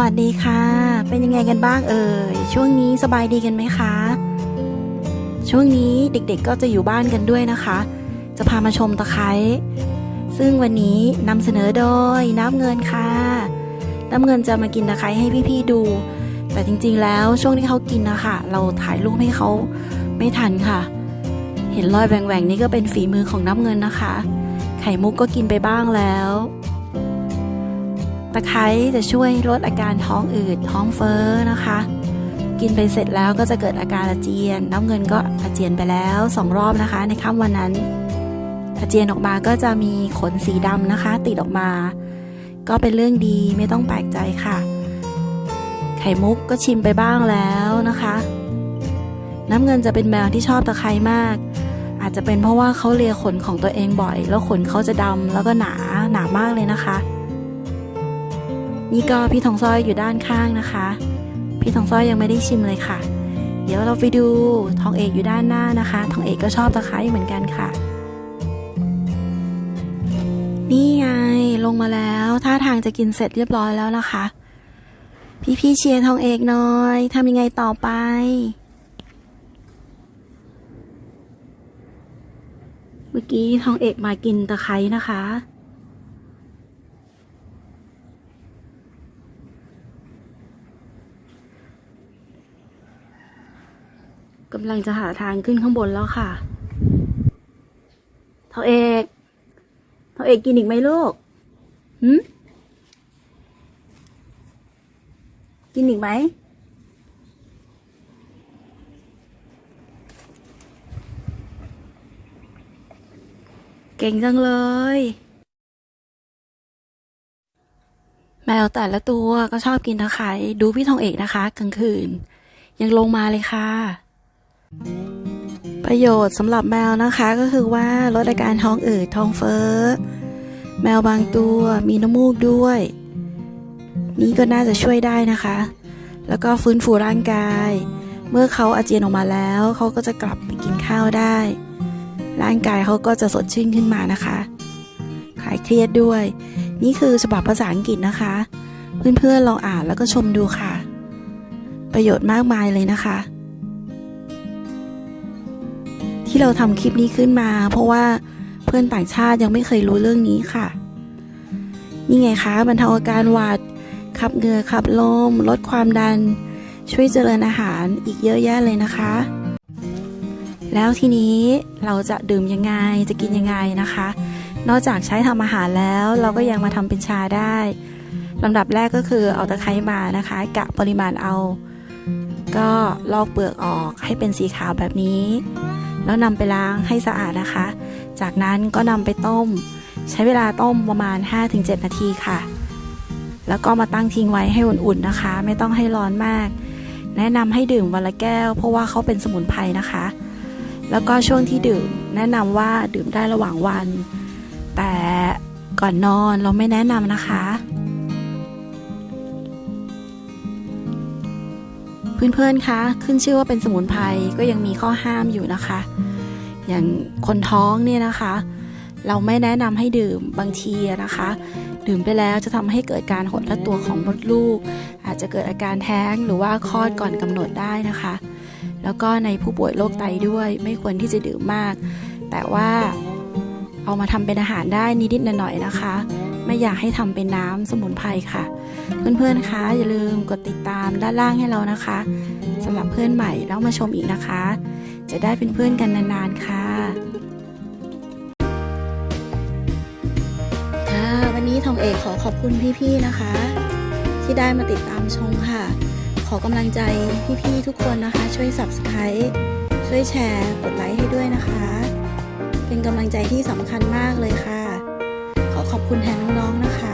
วัสดีค่ะ เป็นยังไงกันบ้างเอ่ย ช่วงนี้สบายดีกันไหมคะ ช่วงนี้เด็กๆก็จะอยู่บ้านกันด้วยนะคะ จะพามาชมตะไคร้ ซึ่งวันนี้นำเสนอโดยน้ำเงินค่ะ น้ำเงินจะมากินตะไคร้ให้พี่ๆดู แต่จริงๆแล้วช่วงที่เขากินนะคะเราถ่ายรูปให้เขาไม่ทันค่ะ เห็นรอยแหว่งๆนี่ก็เป็นฝีมือของน้ำเงินนะคะ ไข่มุกก็กินไปบ้างแล้ว ตะไคร้จะช่วยลดอาการท้องอืดท้องเฟ้อนะคะ กินไปเสร็จแล้วก็จะเกิดอาการอาเจียน น้ำเงินก็อาเจียนไปแล้วสองรอบนะคะ ในค่ำวันนั้น อาเจียนออกมาก็จะมีขนสีดำนะคะ ติดออกมา ก็เป็นเรื่องดีไม่ต้องแปลกใจค่ะ ไข่มุกก็ชิมไปบ้างแล้วนะคะ น้ำเงินจะเป็นแมวที่ชอบตะไคร้มากอาจจะเป็นเพราะว่าเขาเลียขนของตัวเองบ่อย แล้วขนเขาจะดำแล้วก็หนาหนามากเลยนะคะ นี่ก็พี่ทองซ้อยอยู่ด้านข้างนะคะ พี่ทองซ้อยยังไม่ได้ชิมเลยค่ะ เดี๋ยวเราไปดูทองเอกอยู่ด้านหน้านะคะ ทองเอกก็ชอบตะไคร้เหมือนกันค่ะ นี่ไงลงมาแล้วท่าทางจะกินเสร็จเรียบร้อยแล้วนะคะ พี่ๆเชียร์ทองเอกหน่อยทำยังไงต่อไปเมื่อกี้ทองเอกมากินตะไคร้นะคะ กำลังจะหาทางขึ้นข้างบนแล้วค่ะทองเอกทองเอกกินอีกไหมลูกหืมกินอีกไหมเก่งจังเลย แมวแต่ละตัวก็ชอบกินตะไคร้ดูพี่ทองเอกนะคะ กลางคืน ยังลงมาเลยค่ะ ประโยชน์สำหรับแมวนะคะก็คือว่าลดอาการท้องอืดท้องเฟ้อ แมวบางตัวมีน้ำมูกด้วย นี่ก็น่าจะช่วยได้นะคะ แล้วก็ฟื้นฟูร่างกาย เมื่อเขาอาเจียนออกมาแล้ว เขาก็จะกลับไปกินข้าวได้ ร่างกายเขาก็จะสดชื่นขึ้นมานะคะคลายเครียดด้วย นี่คือฉบับภาษาอังกฤษนะคะ เพื่อนๆลองอ่านแล้วก็ชมดูค่ะ ประโยชน์มากมายเลยนะคะ ที่เราทำคลิปนี้ขึ้นมา เพราะว่าเพื่อนต่างชาติยังไม่เคยรู้เรื่องนี้ค่ะ นี่ไงคะบรรเทาอาการหวัด ขับเหงื่อขับลม ลดความดัน ช่วยเจริญอาหารอีกเยอะแยะเลยนะคะ แล้วทีนี้เราจะดื่มยังไงจะกินยังไงนะคะ นอกจากใช้ทำอาหารแล้วเราก็ยังมาทำเป็นชาได้ลำดับแรกก็คือเอาตะไคร้มานะคะ กะปริมาณเอา ก็ลอกเปลือกออกให้เป็นสีขาวแบบนี้ แล้วนำไปล้างให้สะอาดนะคะ จากนั้นก็นำไปต้ม ใช้เวลาต้มประมาณ 5-7 นาทีค่ะ แล้วก็มาตั้งทิ้งไว้ให้อุ่นๆนะคะ ไม่ต้องให้ร้อนมาก แนะนำให้ดื่มวันละแก้ว เพราะว่าเขาเป็นสมุนไพรนะคะ แล้วก็ช่วงที่ดื่มแนะนำว่าดื่มได้ระหว่างวัน แต่ก่อนนอนเราไม่แนะนำนะคะ เพื่อนๆคะขึ้นชื่อว่าเป็นสมุนไพรก็ยังมีข้อห้ามอยู่นะคะ อย่างคนท้องเนี่ยนะคะ เราไม่แนะนำให้ดื่มบางทีนะคะ ดื่มไปแล้วจะทำให้เกิดการหดละตัวของมดลูก อาจจะเกิดอาการแท้งหรือว่าคลอดก่อนกำหนดได้นะคะ แล้วก็ในผู้ป่วยโรคไตด้วยไม่ควรที่จะดื่มมาก แต่ว่าเอามาทำเป็นอาหารได้นิดๆหน่อยๆนะคะ ไม่อยากให้ทำเป็นน้ำสมุนไพรค่ะ เพื่อนๆ คะ อย่าลืมกดติดตามด้านล่างให้เรานะคะสำหรับเพื่อนใหม่แล้วมาชมอีกนะคะ จะได้เป็นเพื่อนกันนานๆ ค่ะค่ะวันนี้ทองเอกขอขอบคุณพี่ๆ นะคะ ที่ได้มาติดตามชมค่ะ ขอกำลังใจพี่ๆ ทุกคนนะคะ ช่วย subscribe ช่วยแชร์ กดไลค์ให้ด้วยนะคะ เป็นกำลังใจที่สำคัญมากเลยค่ะ ขอขอบคุณแทนน้องๆ นะคะสวัสดีค่ะ